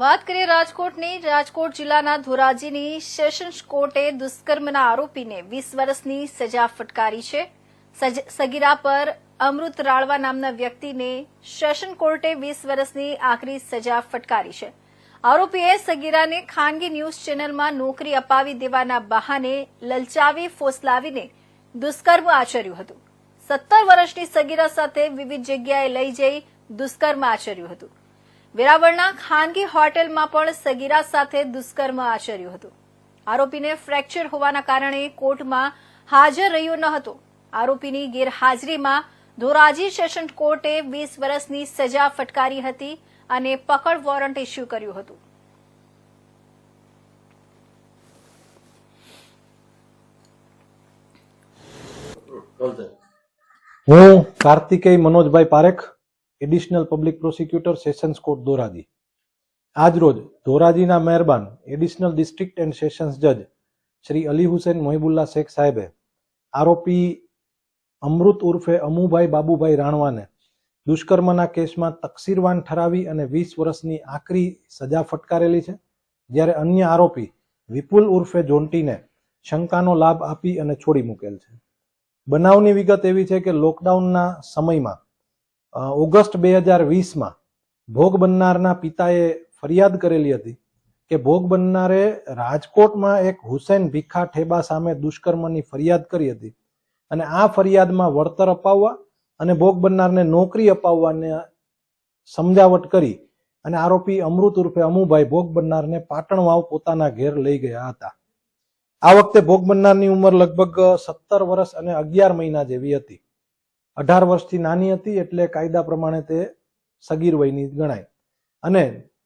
વાત કરીએ રાજકોટની, રાજકોટ જિલ્લાના ધોરાજીની સેશન્સ કોર્ટે દુષ્કર્મના આરોપીને વીસ વર્ષની સજા ફટકારી છે. સગીરા પર અમૃત રાળવા નામના વ્યક્તિને સેશન કોર્ટે વીસ વર્ષની આકરી સજા ફટકારી છે. આરોપીએ સગીરાને ખાનગી ન્યૂઝ ચેનલમાં નોકરી અપાવી દેવાના બહાને લલચાવી, ફોસલાવીને દુષ્કર્મ આચર્યું હતું. સત્તર વર્ષની સગીરા સાથે વિવિધ જગ્યાએ લઈ જઈ દુષ્કર્મ આચર્યું હતું. વેરાવળના ખાનગી હોટેલમાં પણ સગીરા સાથે દુષ્કર્મ આચર્યું હતું. આરોપીને ફ્રેક્ચર હોવાના કારણે કોર્ટમાં હાજર રહ્યો ન હતો. આરોપીની ગેરહાજરીમાં ધોરાજી સેશન કોર્ટે વીસ વર્ષની સજા ફટકારી હતી અને પકડ વોરંટ ઇસ્યુ કર્યું હતું. હું Kartikeya Manojbhai Parekh additional public prosecutor sessions court Dhoraji. આજરોજ ધોરાજીના મહેરબાન એડિશનલ ડિસ્ટ્રિક્ટ એન્ડ સેશન્સ જજ શ્રી અલી હુસેન મોહિબુલ્લા શેખ સાહેબે આરોપી અમૃત ઉર્ફે અમુભાઈ બાબુભાઈ રાણવાને દુષ્કર્મના કેસમાં તકસીરવાન ઠરાવી અને વીસ વર્ષની આકરી સજા ફટકારેલી છે, જ્યારે અન્ય આરોપી વિપુલ ઉર્ફે જોન્ટીને શંકાનો લાભ આપી અને છોડી મૂકેલ છે. બનાવની વિગત એવી છે કે લોકડાઉનના સમયમાં ઓગસ્ટ બે હજાર વીસમાં ભોગ બનનારના પિતાએ ફરિયાદ કરેલી હતી કે ભોગ બનનારે રાજકોટમાં એક હુસેન ભીખા ઠેબા સામે દુષ્કર્મની ફરિયાદ કરી હતી અને આ ફરિયાદમાં વળતર અપાવવા અને ભોગ બનનારને નોકરી અપાવવાને સમજાવટ કરી અને આરોપી અમૃત ઉર્ફે અમુભાઈ ભોગ બનનારને પાટણ વાવ પોતાના ઘેર લઈ ગયા હતા. આ વખતે ભોગ બનનારની ઉંમર લગભગ સત્તર વર્ષ અને અગિયાર મહિના જેવી હતી. અઢાર વર્ષથી નાની હતી એટલે કાયદા પ્રમાણે તે સગીર વયની ગણાય. અને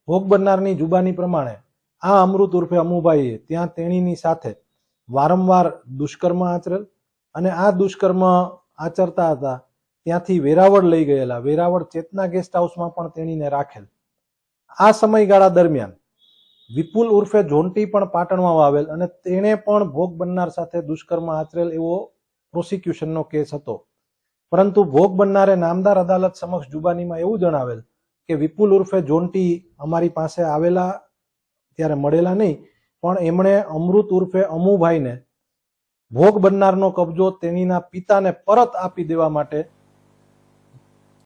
ભોગ બનનારની જુબાની પ્રમાણે આ અમૃત ઉર્ફે અમુભાઈએ ત્યાં તેણીની સાથે વારંવાર દુષ્કર્મ આચરેલ અને આ દુષ્કર્મ આચરતા હતા ત્યાંથી વેરાવળ લઈ ગયેલા. વેરાવળ ચેતના ગેસ્ટ હાઉસમાં પણ તેણીને રાખેલ. આ સમયગાળા દરમિયાન વિપુલ ઉર્ફે જોન્ટી પણ પાટણમાં આવેલ અને તેણે પણ ભોગ બનનાર સાથે દુષ્કર્મ આચરેલ એવો પ્રોસિક્યુશનનો કેસ હતો. પરંતુ ભોગ બનનારે નામદાર અદાલત સમક્ષ જુબાનીમાં એવું જણાવેલ કે વિપુલ ઉર્ફે જોન્ટી અમારી પાસે આવેલા ત્યારે મળેલા નહીં, પણ એમણે અમૃત ઉર્ફે અમુભાઈને ભોગ બનનારનો કબજો તેણીના પિતાને પરત આપી દેવા માટે